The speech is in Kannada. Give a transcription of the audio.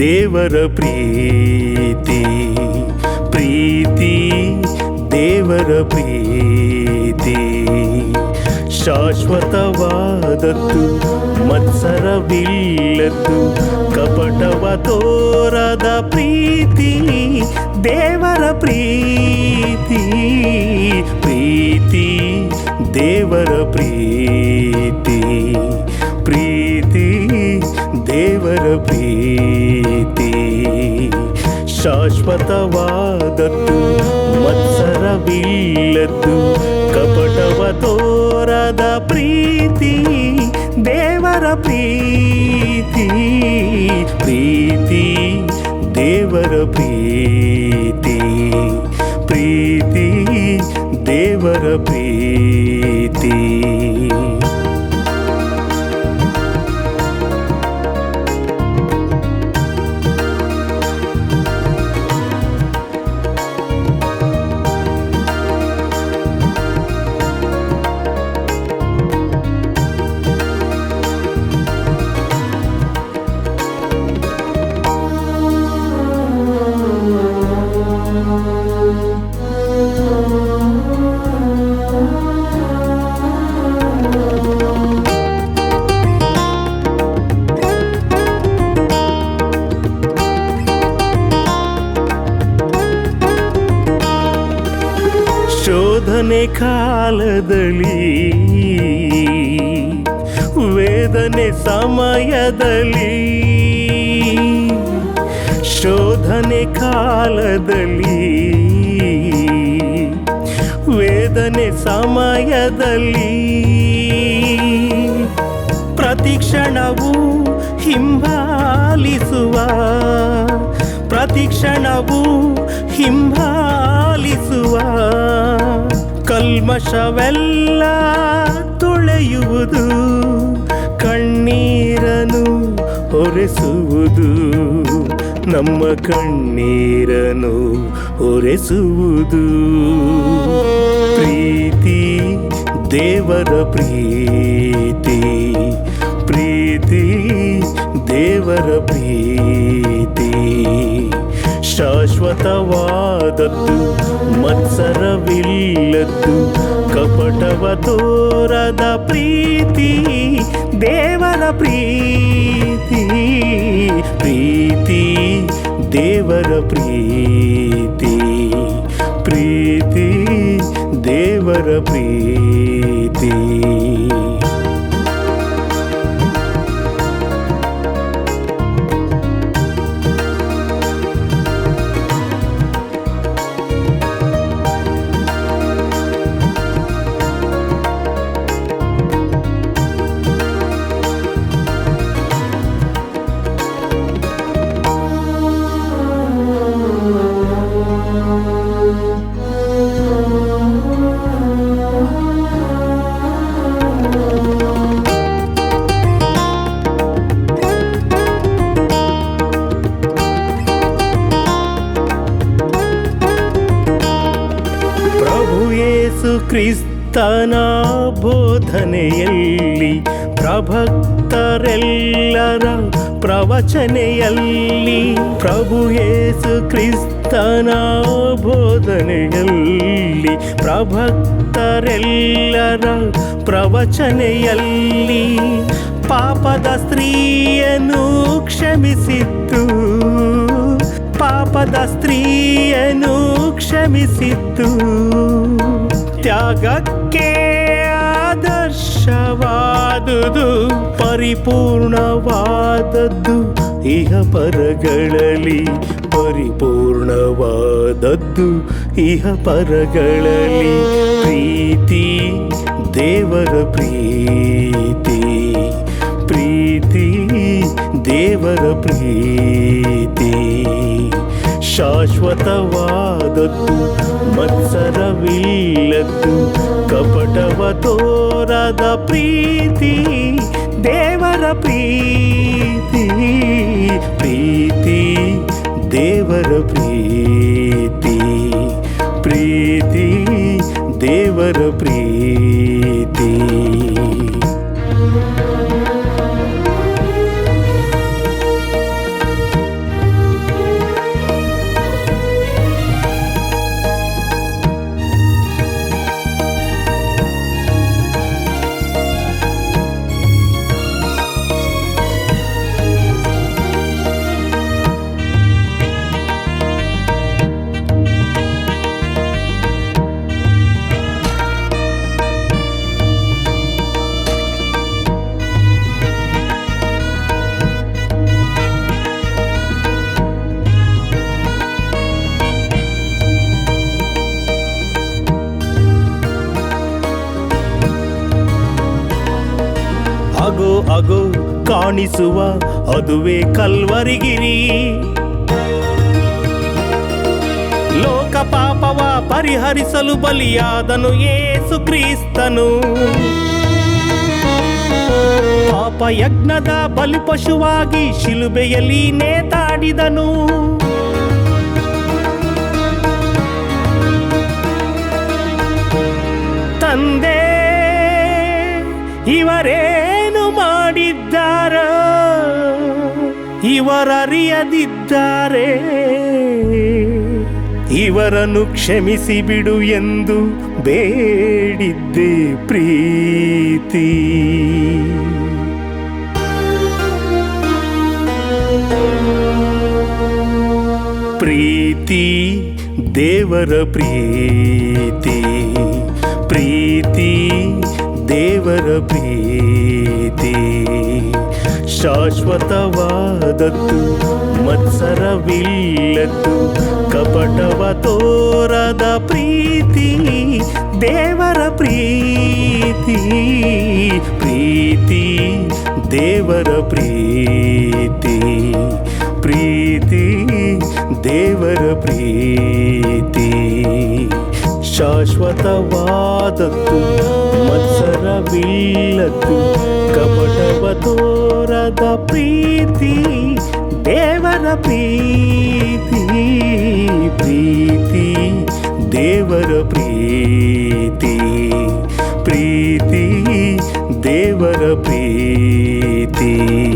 ದೇವರ ಪ್ರೀತಿ ಪ್ರೀತಿ, ದೇವರ ಪ್ರೀತಿ. ಶಾಶ್ವತವಾದದ್ದು, ಮತ್ಸರವಿಲ್ಲದ್ದು, ಕಪಟವ ತೋರದ ಪ್ರೀತಿ, ದೇವರ ಪ್ರೀತಿ. ಪ್ರೀತಿ, ದೇವರ ಪ್ರೀತಿ. ಪ್ರೀತಿ, ದೇವರ ಪ್ರೀತಿ. ಶಾಶ್ವತವಾದದ್ದು ಮತ್ಸರವಿಲ್ಲದ್ದು ಕಪಟವ ತೋರದ ಪ್ರೀತಿ ದೇವರ ಪ್ರೀತಿ ಪ್ರೀತಿ ದೇವರ ಪ್ರೀತಿ. ಕಾಲದಲ್ಲಿ ವೇದನೆ ಸಮಯದಲ್ಲಿ ಶೋಧನೆ ಕಾಲದಲ್ಲಿ ವೇದನೆ ಸಮಯದಲ್ಲಿ. ಪ್ರತಿಕ್ಷಣವು ಹಿಂಬಾಲಿಸುವ ಪ್ರತಿಕ್ಷಣವು ಹಿಂಬಾಲಿಸುವ ಕಲ್ಮಶವೆಲ್ಲ ತೊಳೆಯುವುದು ಕಣ್ಣೀರನು ಒರೆಸುವುದು ನಮ್ಮ ಕಣ್ಣೀರನು ಒರೆಸುವುದು. ಪ್ರೀತಿ ದೇವರ ಪ್ರೀತಿ ಪ್ರೀತಿ ದೇವರ ಪ್ರೀತಿ. ಶಾಶ್ವತವಾದದ್ದು ಮತ್ಸರವಿಲ್ಲದ್ದು ಕಪಟವ ದೂರದ ಪ್ರೀತಿ ದೇವರ ಪ್ರೀತಿ ಪ್ರೀತಿ ದೇವರ ಪ್ರೀತಿ ಪ್ರೀತಿ ದೇವರ ಪ್ರೀತಿ. ಯೇಸು ಕ್ರಿಸ್ತನ ಬೋಧನೆಯಲ್ಲಿ ಪ್ರಭಕ್ತರೆಲ್ಲರ ಪ್ರವಚನೆಯಲ್ಲಿ ಪ್ರಭು ಯೇಸು ಕ್ರಿಸ್ತನ ಬೋಧನೆಯಲ್ಲಿ ಪ್ರಭಕ್ತರೆಲ್ಲರ ಪ್ರವಚನೆಯಲ್ಲಿ ಪಾಪದ ಸ್ತ್ರೀಯನು ಕ್ಷಮಿಸಿತ್ತು ಪಾಪದ ಸ್ತ್ರೀಯನು ಕ್ಷಮಿಸಿದ್ದು. ತ್ಯಾಗಕ್ಕೆ ಆದರ್ಶವಾದುದು ಪರಿಪೂರ್ಣವಾದದ್ದು. ಇಹ ಪರಗಳಲ್ಲಿ ಪರಿಪೂರ್ಣವಾದದ್ದು. ಇಹ ಪರಗಳಲ್ಲಿ ಪ್ರೀತಿ ದೇವರ ಪ್ರೀತಿ. ಪ್ರೀತಿ ದೇವರ ಪ್ರೀತಿ. ಶಾಶ್ವತವಾದದ್ದು ಮತ್ಸರವಿಲ್ಲದ್ದು ಕಪಟವ ತೋರದ ಪ್ರೀತಿ ದೇವರ ಪ್ರೀತಿ ಪ್ರೀತಿ ದೇವರ ಪ್ರೀತಿ ಪ್ರೀತಿ ದೇವರ ಅಗೋ ಕಾಣಿಸುವ ಅದುವೇ ಕಲ್ವರಿಗಿರಿ. ಲೋಕ ಪಾಪವ ಪರಿಹರಿಸಲು ಬಲಿಯಾದನು ಯೇಸು ಕ್ರಿಸ್ತನು. ಪಾಪ ಯಜ್ಞದ ಬಲಿಪಶುವಾಗಿ ಶಿಲುಬೆಯಲ್ಲಿ ನೇತಾಡಿದನು. ತಂದೆ ಇವರೇನು ಇವರರಿಯದಿದ್ದಾರೆ ಇವರನ್ನು ಕ್ಷಮಿಸಿ ಬಿಡು ಎಂದು ಬೇಡಿದ್ದೆ ಪ್ರೀತಿ. ಪ್ರೀತಿ ದೇವರ ಪ್ರೀತಿ. ಪ್ರೀತಿ ದೇವರ ಪ್ರೀತಿ. ಶಾಶ್ವತವಾದದ್ದು, ಮತ್ಸರವಿಲ್ಲದ್ದು, ಕಪಟವ ತೋರದ ಪ್ರೀತಿ, ದೇವರ ಪ್ರೀತಿ ಪ್ರೀತಿ, ದೇವರ ಪ್ರೀತಿ ಪ್ರೀತಿ, ದೇವರ ಪ್ರೀತಿ. ಶಾಶ್ವತವಾದದ್ದು, ಮತ್ಸರವಿಲ್ಲದ್ದು, ಕಪಟವ ತೋರದ ಪ್ರೀತಿ ದೇವರ ಪ್ರೀತಿ ಪ್ರೀತಿ ದೇವರ ಪ್ರೀತಿ ಪ್ರೀತಿ ದೇವರ ಪ್ರೀತಿ.